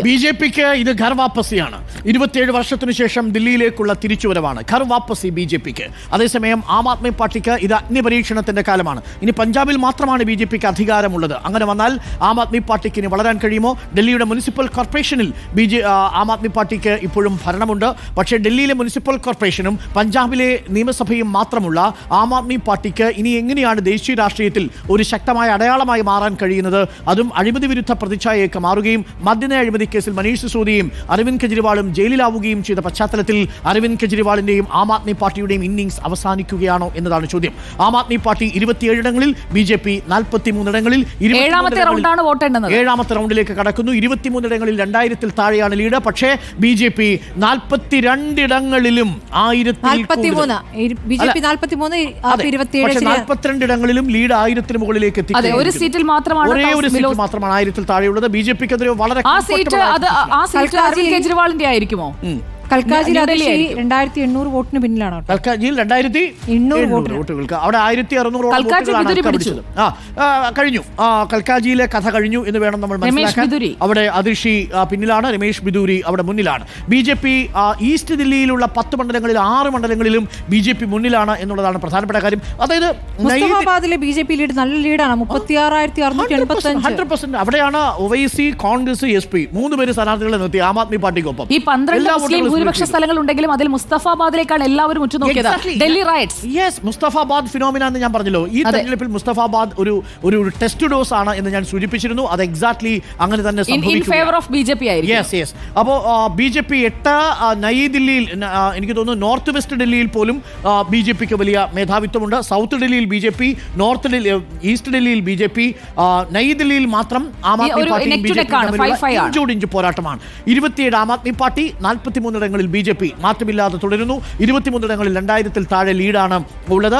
B J പിക്ക് ഇത് ഘർ വാപ്പസിയാണ്. ഇരുപത്തിയേഴ് വർഷത്തിനു ശേഷം ദില്ലിയിലേക്കുള്ള തിരിച്ചുവരവാണ്. ഖർ വാപ്പസി ബി ജെ പിക്ക്. അതേസമയം ആം ആദ്മി പാർട്ടിക്ക് ഇത് അഗ്നിപരീക്ഷണത്തിന്റെ കാലമാണ്. ഇനി പഞ്ചാബിൽ മാത്രമാണ് ബി ജെ പിക്ക് അധികാരമുള്ളത്. അങ്ങനെ വന്നാൽ ആം ആദ്മി പാർട്ടിക്ക് ഇനി വളരാൻ കഴിയുമോ? ഡൽഹിയുടെ മുനിസിപ്പൽ കോർപ്പറേഷനിൽ ബി ജെ ആം ആദ്മി പാർട്ടിക്ക് ഇപ്പോഴും ഭരണമുണ്ട്. പക്ഷേ ഡൽഹിയിലെ മുനിസിപ്പൽ കോർപ്പറേഷനും പഞ്ചാബിലെ നിയമസഭയും മാത്രമുള്ള ആം ആദ്മി പാർട്ടിക്ക് ഇനി എങ്ങനെയാണ് ദേശീയ രാഷ്ട്രീയത്തിൽ ഒരു ശക്തമായ അടയാളമായി മാറാൻ കഴിയുന്നത്? അതും അഴിമതി വിരുദ്ധ പ്രതിച്ഛായയൊക്കെ മാറുകയും മദ്യനയ അഴിമതി കേസിൽ മനീഷ് സിസോദിയും അരവിന്ദ് കെജ്രിവാളും ജയിലിലാവുകയും ചെയ്ത പശ്ചാത്തലത്തിൽ അരവിന്ദ് കെജ്രിവാളിന്റെയും ആം ആദ്മി പാർട്ടിയുടെയും ഇന്നിംഗ്സ് അവസാനിക്കുകയാണോ എന്നതാണ് ചോദ്യം. ആം ആദ്മി പാർട്ടി ഇരുപത്തിയേഴിടങ്ങളിൽ ബി ജെ പി നാൽപ്പത്തിമൂന്നിടങ്ങളിൽ ഏഴാമത്തെ റൗണ്ടിലേക്ക് കടക്കുന്നു. ഇരുപത്തിമൂന്നിടങ്ങളിൽ രണ്ടായിരത്തിൽ താഴെയാണ് ലീഡ്. പക്ഷേ ബി ജെ പി നാൽപ്പത്തിരണ്ടിടങ്ങളിലും നാൽപ്പത്തിരണ്ടിടങ്ങളിലും ലീഡ് ആയിരത്തിന് മുകളിലേക്ക് എത്തി ഒരു സീറ്റിൽ മാത്രമാണ് ഒരേ ഒരു സീറ്റിൽ സീറ്റ് മാത്രമാണ് ആയിരത്തിൽ താഴെയുള്ളത്. ബി ജെ പിക്കെതിരെ വളരെ ആ സീറ്റ് അത് ആ സീറ്റ് അരവിന്ദ് കെജ്രിവാളിന്റെ ആയിരിക്കുമോ ആയിരിക്കും. രണ്ടായിരത്തി എണ്ണൂറ് വോട്ടിന് പിന്നിലാണ്. കൽക്കാജിയിൽ രണ്ടായിരത്തി എണ്ണൂറ് വോട്ടുകൾക്ക്. അവിടെ ആയിരത്തി അറുന്നൂറ്. ആ കഴിഞ്ഞു. ആ കൽക്കാജിയിലെ കഥ കഴിഞ്ഞു എന്ന് വേണം നമ്മൾ മനസ്സിലാക്കാൻ. അവിടെ അതിർഷി പിന്നിലാണ് രമേശ് ബിദൂരി അവിടെ മുന്നിലാണ്. ബി ജെ പി ഈസ്റ്റ് ദില്ലിയിലുള്ള പത്ത് മണ്ഡലങ്ങളിൽ ആറ് മണ്ഡലങ്ങളിലും ബി ജെ പി മുന്നിലാണ് എന്നുള്ളതാണ് പ്രധാനപ്പെട്ട കാര്യം. അതായത് മുസ്തഫാബാദിലെ ബി ജെ പി ലീഡ് നല്ല ലീഡാണ്. മുപ്പത്തി ആറായിരത്തി അറുന്നൂറ്റി എൺപത്തി അഞ്ച് ഹൺഡ്രഡ് പെർസെന്റ് അവിടെയാണ് ഒവൈസി കോൺഗ്രസ് എസ് പി. മൂന്ന് പേര് സ്ഥാനാർത്ഥികളെ നിർത്തി ആം ആദ്മി പാർട്ടിക്കൊപ്പം. ഈ പന്ത്രണ്ട് ഭൂരിപക്ഷ ഉണ്ടെങ്കിലും അതിൽ മുസ്തഫാബാദിലേക്കാണ് എല്ലാവരും ഉറ്റുനോക്കിയത്. നോക്കിയത് Delhi riots yes Mustafabad phenomena എന്ന് ഞാൻ പറഞ്ഞല്ലോ. ഈ. തെരഞ്ഞെടുപ്പിൽ മുസ്തഫാബാദ് ഒരു ഒരു ടെസ്റ്റ് ഡോസ് ആണ് എന്ന് ഞാൻ സൂചിപ്പിച്ചിരുന്നു. അത് എക്സാക്ട്ലി അങ്ങനെ തന്നെ in favour of B J P ആയിരിക്കും. യെസ് യെസ് അപ്പോൾ ബി ജെ പി എട്ട് നയി ദില്ലിയിൽ എനിക്ക് തോന്നുന്നു നോർത്ത് വെസ്റ്റ് ഡൽഹിയിൽ പോലും ബി ജെ പിക്ക് വലിയ മേധാവിത്വമുണ്ട്. സൗത്ത് ഡൽഹിയിൽ B J P north Delhi east ഡൽഹിയിൽ ബി ജെ പി നയി ദില്ലിയിൽ മാത്രം Aam Aadmi party B J P ആണ്, five five ആണ്. ഇഞ്ചോട് ഇഞ്ച് പോരാട്ടമാണ്. ഇരുപത്തിയേഴ് ആം ആദ്മി പാർട്ടി നാൽപ്പത്തിമൂന്ന് ഇടങ്ങളിൽ ബി ജെ പി മാറ്റമില്ലാതെ തുടരുന്നു. ഇരുപത്തിമൂന്ന് ഇടങ്ങളിൽ രണ്ടായിരത്തിൽ താഴെ ലീഡാണ് ഉള്ളത്.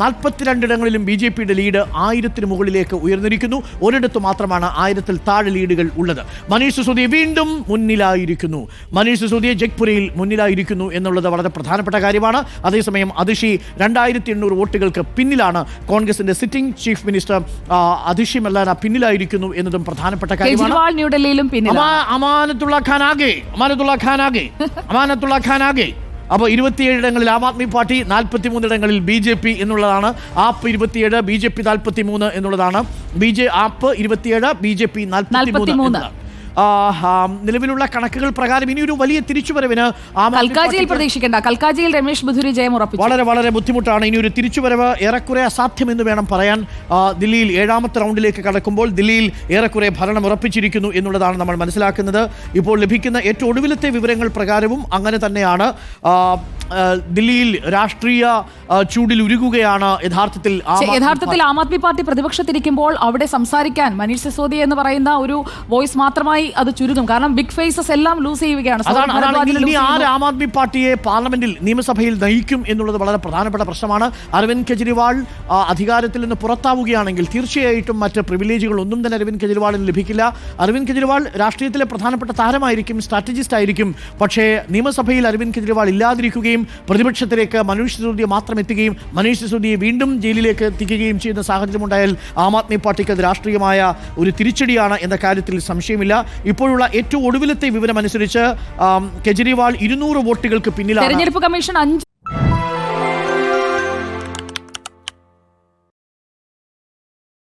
നാൽപ്പത്തിരണ്ടിടങ്ങളിലും ബി ജെ പിയുടെ ലീഡ് ആയിരത്തിന് മുകളിലേക്ക് ഉയർന്നിരിക്കുന്നു. ഒരിടത്ത് മാത്രമാണ് ആയിരത്തിൽ താഴെ ലീഡുകൾ ഉള്ളത്. മനീഷ് സിസോദിയ വീണ്ടും മുന്നിലായിരിക്കുന്നു. മനീഷ് സിസോദിയ ജഗ്പുരയിൽ മുന്നിലായിരിക്കുന്നു എന്നുള്ളത് വളരെ പ്രധാനപ്പെട്ട കാര്യമാണ്. അതേസമയം അതിഷി രണ്ടായിരത്തി എണ്ണൂറ് വോട്ടുകൾക്ക് പിന്നിലാണ്. കോൺഗ്രസിന്റെ sitting chief minister Atishi Marlena പിന്നിലായിരിക്കുന്നു എന്നതും പ്രധാനപ്പെട്ട കാര്യമാണ്. ന്യൂഡൽഹിയിലും അമാനത്തുള്ള ഖാൻ ആകെ അമാനത്തുള്ള ഖാൻ ആകെ അമാനത്തുള്ള ഖാൻ ആകെ അപ്പോൾ ഇരുപത്തിയേഴ് ഇടങ്ങളിൽ ആം ആദ്മി പാർട്ടി നാൽപ്പത്തി ഇടങ്ങളിൽ ബി ജെ പി എന്നുള്ളതാണ്. ആപ്പ് ഇരുപത്തിയേഴ് ബി ജെ പി നാൽപ്പത്തി മൂന്ന് എന്നുള്ളതാണ്. ബി ജെ ആപ്പ് ഇരുപത്തിയേഴ് ബി ജെ പി നാൽപ്പത്തി 43. മൂന്ന് നിലവിലുള്ള കണക്കുകൾ പ്രകാരം ഇനി ഒരു വലിയ തിരിച്ചുവരവിന് കൽക്കാജിയിൽ പ്രതീക്ഷിക്കേണ്ട. കൽക്കാജിയിൽ രമേശ് ബുധുരി ജയം ഉറപ്പിച്ചു. വളരെ വളരെ ബുദ്ധിമുട്ടാണ് ഇനി ഒരു തിരിച്ചുവരവ് ഏറെക്കുറെ അസാധ്യമെന്ന് വേണം പറയാൻ. ദില്ലിയിൽ ഏഴാമത്തെ റൗണ്ടിലേക്ക് കടക്കുമ്പോൾ ദില്ലിയിൽ ഏറെക്കുറെ ഭരണം ഉറപ്പിച്ചിരിക്കുന്നു എന്നുള്ളതാണ് നമ്മൾ മനസ്സിലാക്കുന്നത്. ഇപ്പോൾ ലഭിക്കുന്ന ഏറ്റവും ഒടുവിലത്തെ വിവരങ്ങൾ പ്രകാരവും അങ്ങനെ തന്നെയാണ്. ദില്ലിയിൽ രാഷ്ട്രീയ ചൂടിൽ ഉരുകുകയാണ് യഥാർത്ഥത്തിൽ യഥാർത്ഥത്തിൽ ആം ആദ്മി പാർട്ടി പ്രതിപക്ഷത്തിരിക്കുമ്പോൾ അവിടെ സംസാരിക്കാൻ മനീഷ് സിസോദിയ എന്ന് പറയുന്ന ഒരു വോയിസ് മാത്രമായി അത് ചുരുങ്ങും. കാരണം ബിഗ് ഫേസസ് എല്ലാം ലൂസ് ചെയ്യുകയാണ്. ആം ആദ്മി പാർട്ടിയെ പാർലമെന്റിൽ നിയമസഭയിൽ നയിക്കും എന്നുള്ളത് വളരെ പ്രധാനപ്പെട്ട പ്രശ്നമാണ്. അരവിന്ദ് കെജ്രിവാൾ അധികാരത്തിൽ നിന്ന് പുറത്താവുകയാണെങ്കിൽ തീർച്ചയായിട്ടും മറ്റ് പ്രിവിലേജുകൾ ഒന്നും തന്നെ അരവിന്ദ് കെജ്രിവാളിന് ലഭിക്കില്ല. അരവിന്ദ് കെജ്രിവാൾ രാഷ്ട്രീയത്തിലെ പ്രധാനപ്പെട്ട താരമായിരിക്കും സ്ട്രാറ്റജിസ്റ്റ് ആയിരിക്കും. പക്ഷേ നിയമസഭയിൽ അരവിന്ദ് കെജ്രിവാൾ ഇല്ലാതിരിക്കുകയും പ്രതിപക്ഷത്തിലേക്ക് മനീഷ് സിസോദിയ മാത്രം എത്തുകയും മനീഷ് സിസോദിയെ വീണ്ടും ജയിലിലേക്ക് എത്തിക്കുകയും ചെയ്യുന്ന സാഹചര്യമുണ്ടായാൽ ആം ആദ്മി പാർട്ടിക്ക് അത് രാഷ്ട്രീയമായ ഒരു തിരിച്ചടിയാണ് എന്ന കാര്യത്തിൽ സംശയമില്ല. ഇപ്പോഴുള്ള ഏറ്റവും ഒടുവിലത്തെ വിവരമനുസരിച്ച് കെജ്രിവാൾ ഇരുന്നൂറ് വോട്ടുകൾക്ക് പിന്നിലാണ്. തെരഞ്ഞെടുപ്പ് കമ്മീഷൻ അഞ്ച്